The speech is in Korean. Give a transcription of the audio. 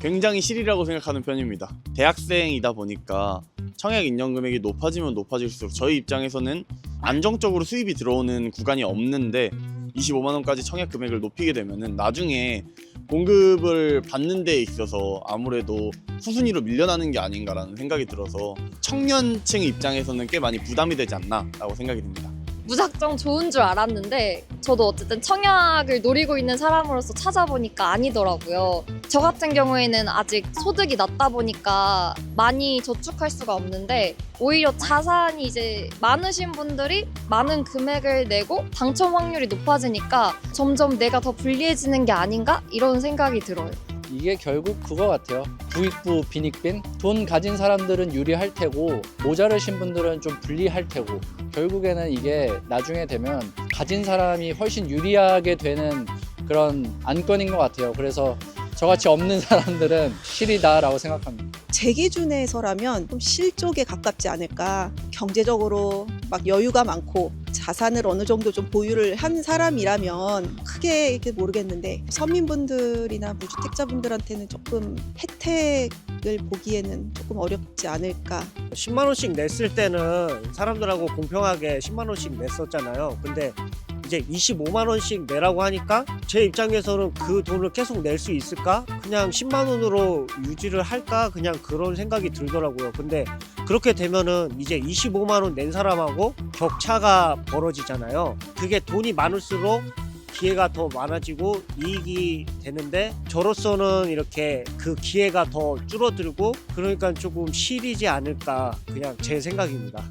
굉장히 실이라고 생각하는 편입니다. 대학생이다 보니까 청약 인정 금액이 높아지면 높아질수록 저희 입장에서는 안정적으로 수입이 들어오는 구간이 없는데 25만 원까지 청약 금액을 높이게 되면은 나중에 공급을 받는 데 있어서 아무래도 후순위로 밀려나는 게 아닌가라는 생각이 들어서 청년층 입장에서는 꽤 많이 부담이 되지 않나라고 생각이 듭니다. 무작정 좋은 줄 알았는데 저도 어쨌든 청약을 노리고 있는 사람으로서 찾아보니까 아니더라고요. 저 같은 경우에는 아직 소득이 낮다 보니까 많이 저축할 수가 없는데 오히려 자산이 이제 많으신 분들이 많은 금액을 내고 당첨 확률이 높아지니까 점점 내가 더 불리해지는 게 아닌가 이런 생각이 들어요. 이게 결국 그거 같아요. 부익부 빈익빈. 돈 가진 사람들은 유리할 테고 모자르신 분들은 좀 불리할 테고 결국에는 이게 나중에 되면 가진 사람이 훨씬 유리하게 되는 그런 안건인 것 같아요. 그래서 저같이 없는 사람들은 실이다라고 생각합니다. 제 기준에서라면 좀 실족에 가깝지 않을까. 경제적으로 막 여유가 많고 자산을 어느 정도 좀 보유를 한 사람이라면 크게 이렇게 모르겠는데 서민분들이나 무주택자분들한테는 조금 혜택을 보기에는 조금 어렵지 않을까. 10만 원씩 냈을 때는 사람들하고 공평하게 10만 원씩 냈었잖아요. 근데 이제 25만 원씩 내라고 하니까 제 입장에서는 그 돈을 계속 낼 수 있을까? 그냥 10만 원으로 유지를 할까? 그냥 그런 생각이 들더라고요. 근데 그렇게 되면은 이제 25만 원 낸 사람하고 격차가 벌어지잖아요. 그게 돈이 많을수록 기회가 더 많아지고 이익이 되는데 저로서는 이렇게 그 기회가 더 줄어들고 그러니까 조금 실이지 않을까 그냥 제 생각입니다.